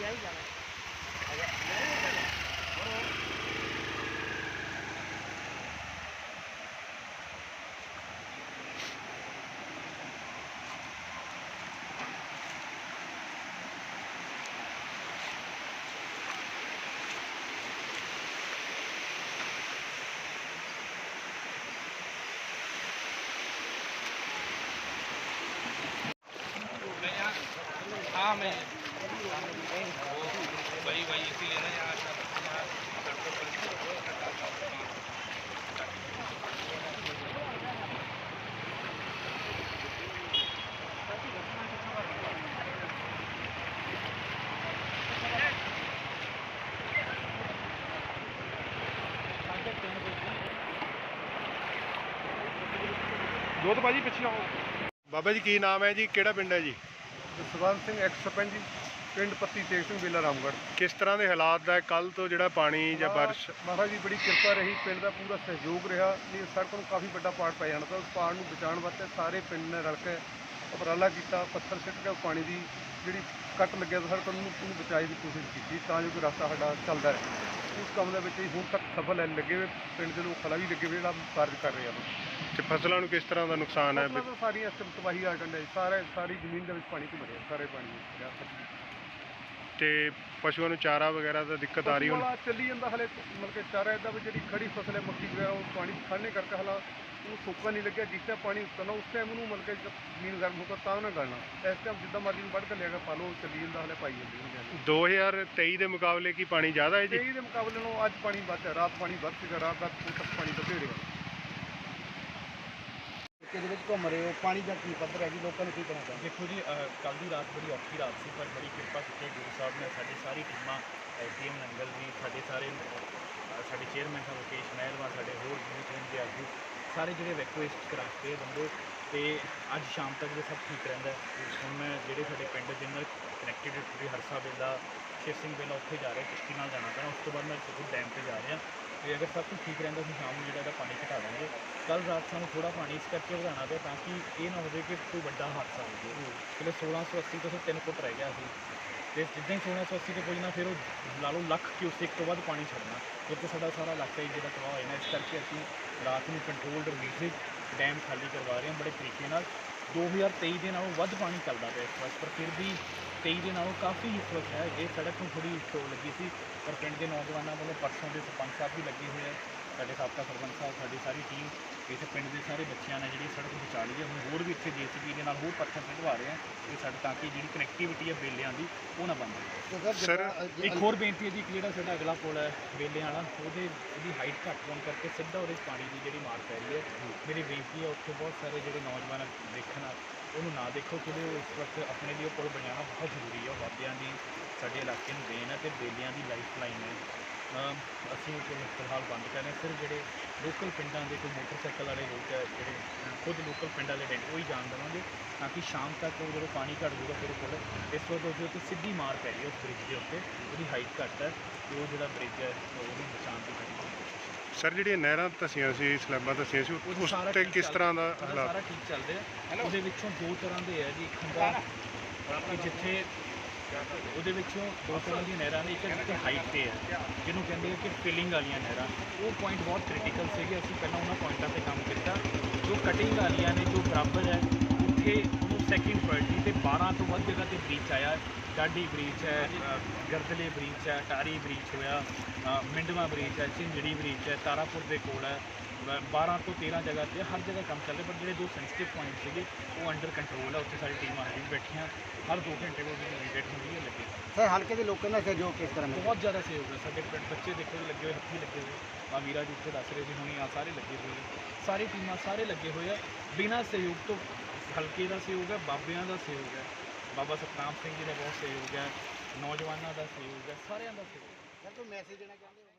也行。ਜੋਤ ਭਾਜੀ ਪਿੱਛੇ ਆਓ। ਬਾਬਾ ਜੀ ਕੀ ਨਾਮ ਹੈ ਜੀ? ਕਿਹੜਾ ਪਿੰਡ ਹੈ ਜੀ? ਸਤਵੰਤ ਸਿੰਘ ਐਕਸ ਸਰਪੰਚ ਜੀ ਪਿੰਡ ਪੱਤੀ ਤੇਗ ਸਿੰਘ ਬੇਲਾ ਰਾਮਗੜ੍ਹ। ਕਿਸ ਤਰ੍ਹਾਂ ਦੇ ਹਾਲਾਤ ਹੈ ਕੱਲ ਤੋਂ ਜਿਹੜਾ ਪਾਣੀ ਜਾਂ ਬਾਰਿਸ਼ ਮਹਾਰਾਜ ਦੀ ਬੜੀ ਕਿਰਪਾ ਰਹੀ। ਪਿੰਡ ਦਾ ਪੂਰਾ ਸਹਿਯੋਗ ਰਿਹਾ। ਨਹੀਂ ਸੜਕ ਨੂੰ ਕਾਫੀ ਵੱਡਾ ਪਾੜ ਪੈ ਜਾਣਾ ਤਾਂ ਉਸ ਪਾੜ ਨੂੰ ਬਚਾਉਣ ਵਾਸਤੇ ਸਾਰੇ ਪਿੰਡ ਨੇ ਰਲ ਕੇ ਉਪਰਾਲਾ ਕੀਤਾ। ਪੱਥਰ ਸਿੱਟ ਕੇ ਪਾਣੀ ਦੀ ਜਿਹੜੀ ਕੱਟ ਲੱਗਿਆ ਤਾਂ ਸੜਕ ਨੂੰ ਉਹਨੂੰ ਬਚਾਈ ਦੀ ਕੋਸ਼ਿਸ਼ ਕੀਤੀ ਤਾਂ ਜੋ ਕੋਈ ਰਸਤਾ ਸਾਡਾ ਚੱਲਦਾ ਰਹੇ। ਉਸ ਕੰਮ ਦੇ ਵਿੱਚ ਹੀ ਹੁਣ ਤੱਕ ਸਫਲ ਹੈ ਲੱਗੇ ਹੋਏ ਪਿੰਡ ਦੇ ਲੋਕ ਖਲਾ ਵੀ ਲੱਗੇ ਹੋਏ ਜਿਹੜਾ ਕਾਰਜ ਕਰ ਰਹੇ ਹਨ ਤੇ ਫਸਲਾਂ ਨੂੰ ਕਿਸ ਤਰ੍ਹਾਂ ਦਾ ਨੁਕਸਾਨ ਹੈ? ਫਸਲਾਂ ਤਾਂ ਸਾਰੀਆਂ ਇਸ ਤਬਾਹੀ ਆ ਗੰਢੇ ਸਾਰੇ ਸਾਰੀ ਜ਼ਮੀਨ ਦੇ ਵਿੱਚ ਪਾਣੀ ਘੁੰਮ ਰਿਹਾ ਸਾਰੇ ਪਾਣੀ ਵਿੱਚ ਰਿਹਾ ਤੇ ਪਸ਼ੂਆਂ ਨੂੰ ਚਾਰਾ ਵਗੈਰਾ ਦਾ ਦਿੱਕਤ ਆ ਰਹੀ ਹੁਣ? ਚੱਲੀ ਜਾਂਦਾ ਹਲੇ ਮਤਲਬ ਕਿ ਚਾਰਾ ਇਦਾਂ ਵੀ ਜਿਹੜੀ ਖੜੀ ਫਸਲ ਹੈ ਮੱਕੀ ਵਗੈਰਾ ਉਹ ਪਾਣੀ ਖੜਨੇ ਕਰਕੇ ਹਲਾ ਉਹ ਸੁੱਕਾ ਨਹੀਂ ਲੱਗਿਆ ਜਿਸ ਟਾਈਮ ਪਾਣੀ ਉਤਰਨਾ ਉਸ ਟਾਈਮ ਉਹਨੂੰ ਮਤਲਬ ਕਿ ਜ਼ਮੀਨ ਗਰਮ ਹੋਗਾ ਤਾਂ ਉਹਨਾਂ ਗਲਣਾ ਇਸ ਟਾਈਮ ਜਿੱਦਾਂ ਮਰਜ਼ੀ ਨੂੰ ਵੱਢ ਕੇ ਲਿਆਗਾ ਪਾ ਲਓ ਚੱਲੀ ਜਾਂਦਾ ਹਲੇ ਪਾਈ ਜਾਂਦੀ ਹੁੰਦੀ ਹੈ 2023 ਦੇ ਮੁਕਾਬਲੇ ਕੀ ਪਾਣੀ ਜ਼ਿਆਦਾ ਹੈ ਜੀ? ਤੇਈ ਦੇ ਮੁਕਾਬਲੇ ਨੂੰ ਅੱਜ ਪਾਣੀ ਵੱਧ ਹੈ ਰਾਤ ਪਾਣੀ ਵੱਧ ਸੀਗਾ ਰਾਤ ਦਾ ਤੱਕ ਪਾਣੀ ਵਧੇ ਰਿਹਾ ਕਿਹਦੇ ਵਿੱਚ ਘੁੰਮ ਰਹੇ ਹੋ ਪਾਣੀ ਦਾ ਕੀ ਪੱਧਰ ਹੈ ਜੀ ਲੋਕਾਂ ਨੂੰ ਕੀ ਕਹਿਣਾ ਚਾਹੁੰਦੇ ਦੇਖੋ ਜੀ ਕੱਲ ਦੀ ਰਾਤ ਬੜੀ ਔਖੀ ਰਾਤ ਸੀ ਪਰ ਬੜੀ ਕਿਰਪਾ ਕੀਤੀ ਗੁਰੂ ਸਾਹਿਬ ਨੇ ਸਾਡੀ ਸਾਰੀ ਟੀਮਾਂ ਐਸਡੀਐਮ ਨੰਗਲ ਜੀ ਸਾਡੇ ਸਾਰੇ ਸਾਡੇ ਚੇਅਰਮੈਨ ਸਾਹਿਬ ਮੁਕੇਸ਼ ਮਹਿਲਵਾ ਸਾਡੇ ਹੋਰ ਯੂਥ ਦੇ ਆਗੂ ਸਾਰੇ ਜਿਹੜੇ ਵੈਕੂਏਟ ਕਰਾ ਕੇ ਬੰਦੇ ਤੇ ਅੱਜ ਸ਼ਾਮ ਤੱਕ ਜੇ ਸਭ ਠੀਕ ਰਹਿੰਦਾ। ਹੁਣ ਮੈਂ ਜਿਹੜੇ ਸਾਡੇ ਪਿੰਡ ਦੇ ਨਾਲ ਕਨੈਕਟਡ ਵੀ ਹਰਸਾ ਬੇਲਾ ਸ਼ਿਵ ਸਿੰਘ ਬੇਲਾ ਉੱਥੇ ਜਾ ਰਿਹਾ ਕਿਸ਼ਤੀ ਨਾਲ ਜਾਣਾ ਪੈਣਾ ਉਸ ਤੋਂ ਬਾਅਦ ਮੈਂ ਸਿੱਧੂ ਡੈਮ ਤੇ ਜਾ ਰਿਹਾ। ਤੇ ਅਗਰ ਸਭ ਕੁਝ ਠੀਕ ਰਹਿੰਦਾ ਤਾਂ ਸ਼ਾਮ ਨੂੰ ਜਿਹੜਾ ਇਹਦਾ ਪਾਣੀ ਘਟਾ ਦਾਂਗੇ। ਕੱਲ ਰਾਤ ਸਾਨੂੰ ਥੋੜਾ ਪਾਣੀ ਇਸ ਕਰਕੇ ਵਧਾਉਣਾ ਪਿਆ ਤਾਂ ਕਿ ਇਹ ਨਾ ਹੋਵੇ ਕਿ ਕੋਈ ਵੱਡਾ ਹਾਦਸਾ ਹੋ ਜਾਵੇ। ਕਿਲੇ 1680 ਤੋਂ ਸਿਰਫ 3 ਫੁੱਟ ਰਹਿ ਗਿਆ ਸੀ। ਤੇ ਜਿੱਦਾਂ ਹੀ 1680 ਤੇ ਪਹੁੰਚਣਾ ਫਿਰ ਉਹ ਲਾ ਲਓ ਲੱਖ ਕਿਊਸਿਕ ਤੋਂ ਵੱਧ ਪਾਣੀ ਛੱਡਣਾ। ਕਿਉਂਕਿ ਸਾਡਾ ਸਾਰਾ ਇਲਾਕਾ ਹੀ ਜਿਹੜਾ ਤਬਾਹ ਹੋਇਆ ਇਸ ਕਰਕੇ ਅਸੀਂ ਰਾਤ ਨੂੰ ਕੰਟਰੋਲਡ ਰਿਲੀਜ਼ ਡੈਮ ਖਾਲੀ ਕਰਵਾ ਰਹੇ ਹਾਂ ਬੜੇ ਤਰੀਕੇ ਨਾਲ। 2023 ਦੇ ਨਾਲੋਂ ਵੱਧ ਪਾਣੀ ਚੱਲਦਾ ਪਿਆ ਇਸ ਵਕਤ, ਪਰ ਫਿਰ ਵੀ 23 ਦੇ ਨਾਲੋਂ ਕਾਫੀ ਇਸ ਵਕਤ ਹੈ। ਇਹ ਸੜਕ ਨੂੰ ਥੋੜੀ ਸ਼ੋ ਲੱਗੀ ਸੀ, ਪਰ ਪਿੰਡ ਦੇ ਨੌਜਵਾਨਾਂ ਵੱਲੋਂ ਪਰਸੋਂ ਦੇ ਸਰਪੰਚ ਸਾਹਿਬ ਵੀ ਲੱਗੇ ਹੋਏ ਆ। ਸਾਡੇ ਸਾਬਕਾ ਸਰਪੰਚ ਸਾਹਿਬ ਸਾਡੀ ਸਾਰੀ ਟੀਮ ਇੱਥੇ ਪਿੰਡ ਦੇ ਸਾਰੇ ਬੱਚਿਆਂ ਨੇ ਜਿਹੜੀ ਸੜਕ ਬਚਾ ਲਈ ਹੈ ਹੁਣ ਹੋਰ ਵੀ ਇੱਥੇ ਜੀਸੀਬੀ ਦੇ ਨਾਲ ਹੋਰ ਪੱਥਰ ਚੜਵਾ ਰਹੇ ਆ ਇਹ ਸਾਡੇ ਤਾਂ ਕਿ ਜਿਹੜੀ ਕਨੈਕਟੀਵਿਟੀ ਹੈ ਬੇਲਿਆਂ ਦੀ ਉਹ ਨਾ ਬੰਦ ਹੋਵੇ। ਸੋ Sir, ਜਿੱਦਾਂ ਅੱਜ- ਇੱਕ ਹੋਰ ਬੇਨਤੀ ਹੈ ਜੀ ਕਿ ਜਿਹੜਾ ਸਾਡਾ ਅਗਲਾ ਪੁਲ ਹੈ ਵੇਲੇ ਵਾਲਾ ਉਹਦੇ ਉਹਦੀ ਹਾਈਟ ਘੱਟ ਹੋਣ ਕਰਕੇ ਸਿੱਧਾ ਉਹਦੇ 'ਚ ਪਾਣੀ ਦੀ ਜਿਹੜੀ ਮਾਰ ਪੈ ਰਹੀ ਹੈ। ਮੇਰੀ ਬੇਨਤੀ ਹੈ ਉੱਥੇ ਬਹੁਤ ਸਾਰੇ ਜਿਹੜੇ ਨੌਜਵਾਨ ਦੇਖਣ ਉਹਨੂੰ ਨਾ ਦੇਖੋ ਕਿ ਉਹ ਇਸ ਵਕਤ ਆਪਣੇ ਲਈ ਉਹ ਪੁਲ ਬਣਾਉਣਾ ਬਹੁਤ ਜ਼ਰੂਰੀ ਹੈ। ਉਹ ਵਾਧਿਆਂ ਦੀ ਸਾਡੇ ਇਲਾਕੇ ਨੂੰ ਦੇਣ ਹੈ ਤੇ ਬੇਲਿਆਂ ਦੀ ਲਾਈਫ ਲਾਈਨ ਹੈ। ਅਸੀਂ ਫਿਲਹਾਲ ਬੰਦ ਕਰ ਰਹੇ ਹਾਂ। ਸਿਰਫ ਜਿਹੜੇ ਲੋਕਲ ਪਿੰਡਾਂ ਦੇ ਕੋਈ ਮੋਟਰਸਾਈਕਲ ਵਾਲੇ ਲੋਕ ਹੈ ਜਿਹੜੇ ਖੁਦ ਲੋਕਲ ਪਿੰਡ ਵਾਲੇ ਨੇ ਉਹ ਹੀ ਜਾਣ ਦੇਵਾਂਗੇ ਤਾਂ ਕਿ ਸ਼ਾਮ ਤੱਕ ਉਹ ਜਦੋਂ ਪਾਣੀ ਘੱਟ ਜੂਗਾ ਫਿਰ ਉਹ ਪੁਲ ਇਸ ਵਕਤ ਉਹਦੇ ਉੱਤੇ ਸਿੱਧੀ ਮਾਰ ਪੈ ਰਹੀ ਹੈ ਉਸ ਬ੍ਰਿਜ ਦੇ ਉੱਤੇ। ਉਹਦੀ ਹਾਈਟ ਘੱਟ ਹੈ ਤੇ ਉਹ ਜਿਹੜਾ ਬ੍ਰਿਜ ਹੈ ਉਹਨੂੰ ਬਚਾਉਣ ਦੀ ਸਰ ਜਿਹੜੀਆਂ ਨਹਿਰਾਂ ਧਸੀਆਂ ਸੀ ਸਲੈਬਾਂ ਧਸੀਆਂ ਸੀ ਉਹ ਉਸ ਸਾਰਾ ਤੇ ਕਿਸ ਤਰ੍ਹਾਂ ਦਾ ਹਾਲਾਤ? ਸਾਰਾ ਠੀਕ ਚੱਲ ਰਿਹਾ। ਉਹਦੇ ਵਿੱਚੋਂ ਦੋ ਤਰ੍ਹਾਂ ਦੇ ਹੈ ਜੀ ਇੱਕ ਹੁੰਦਾ ਕਿ ਜਿੱਥੇ ਉਹਦੇ ਵਿੱਚੋਂ ਦੋ ਤਰ੍ਹਾਂ ਦੀਆਂ ਨਹਿਰਾਂ ਨੇ ਇੱਕ ਜਿੱਥੇ ਹਾਈਟ ਤੇ ਹੈ ਜਿਹਨੂੰ ਕਹਿੰਦੇ ਆ ਕਿ ਫਿਲਿੰਗ ਵਾਲੀਆਂ ਨਹਿਰਾਂ। ਉਹ ਪੁਆਇੰਟ ਬਹੁਤ ਕ੍ਰਿਟੀਕਲ ਸੀਗੇ ਅਸੀਂ ਪਹਿਲਾਂ ਉਹਨਾਂ ਪੁਆਇੰਟਾਂ ਤੇ ਕੰਮ ਕੀਤਾ। ਜੋ ਕਟਿੰਗ ਵਾਲੀਆਂ ਨੇ ਜੋ ਬਰਾਬਰ ਹੈ ਉੱਥੇ ਉਹਨੂੰ ਸੈਕਿੰਡ ਪ੍ਰਾਇੋਰਟੀ ਤੇ 12 ਤੋਂ ਵੱਧ ਜਗ੍ਹਾ ਤੇ ਬ੍ਰੀਚ ਆਇਆ। ਡਾਡੀ ਬ੍ਰੀਚ ਹੈ ਗਰਦਲੇ ਬ੍ਰੀਚ ਹੈ ਟਾਰੀ ਬ੍ਰੀਚ ਹੋਇਆ ਅ, ਮਿੰਡਵਾ ਬ੍ਰੀਚ ਹੈ ਝਿੰਜੜੀ ਬ੍ਰੀਚ ਹੈ ਤਾਰਾਪੁਰ ਦੇ ਕੋਲ ਹੈ। 12 ਤੋਂ 13 ਜਗ੍ਹਾ ਤੇ ਹਰ ਜਗ੍ਹਾ ਕੰਮ ਚੱਲ ਰਿਹਾ ਪਰ ਜਿਹੜੇ ਦੋ ਸੈਂਸਿਟਿਵ ਪੁਆਇੰਟ ਸੀਗੇ ਉਹ ਅੰਡਰ ਕੰਟਰੋਲ ਹੈ ਉੱਥੇ ਸਾਡੀ ਟੀਮਾਂ ਹੈ ਬੈਠੀਆਂ ਹਰ 2 ਘੰਟੇ ਉਹ ਵਿਜ਼ਿਟ ਹੁੰਦੀ ਹੈ ਲੱਗੇ। ਸਰ ਹਲਕੇ ਦੇ ਲੋਕਾਂ ਦਾ ਸਹਿਯੋਗ ਕਿਸ ਤਰ੍ਹਾਂ ਮਿਲਿਆ? ਬਹੁਤ ਜ਼ਿਆਦਾ ਸਹਿਯੋਗ ਹੈ ਸਾਡੇ ਬੱਚੇ ਦੇਖੋ ਲੱਗੇ ਹੋਏ ਹੱਥੀ ਲੱਗੇ ਹੋਏ। ਆ ਵੀਰਾ ਜੀ ਉੱਥੇ ਦੱਸ ਰਹੇ ਸੀ ਹੁਣੀ ਆ ਸਾਰੇ ਲੱਗੇ ਹੋਏ ਆ। ਸਾਰੀ ਟੀਮਾਂ ਸਾਰੇ ਲੱਗੇ ਹੋਏ ਆ। ਬਿਨਾਂ ਸਹਿਯੋਗ ਤੋਂ ਹਲਕੇ ਦਾ ਸਹਿਯੋਗ ਹੈ ਬਾਬਿਆਂ ਦਾ ਸਹਿਯੋਗ ਹੈ ਬਾਬਾ ਸਤਨਾਮ ਸਿੰਘ ਜੀ ਦਾ ਬਹੁਤ ਸਹਿਯੋਗ ਹੈ ਨੌਜਵਾਨਾਂ ਦਾ ਸਹਿਯੋਗ ਹੈ ਸਾਰਿਆਂ ਦਾ ਸਹਿਯੋਗ ਹੈ ਸਰ ਕੋਈ ਮੈਸੇਜ ਦੇਣਾ ਚਾਹੁੰਦੇ ਹੋ?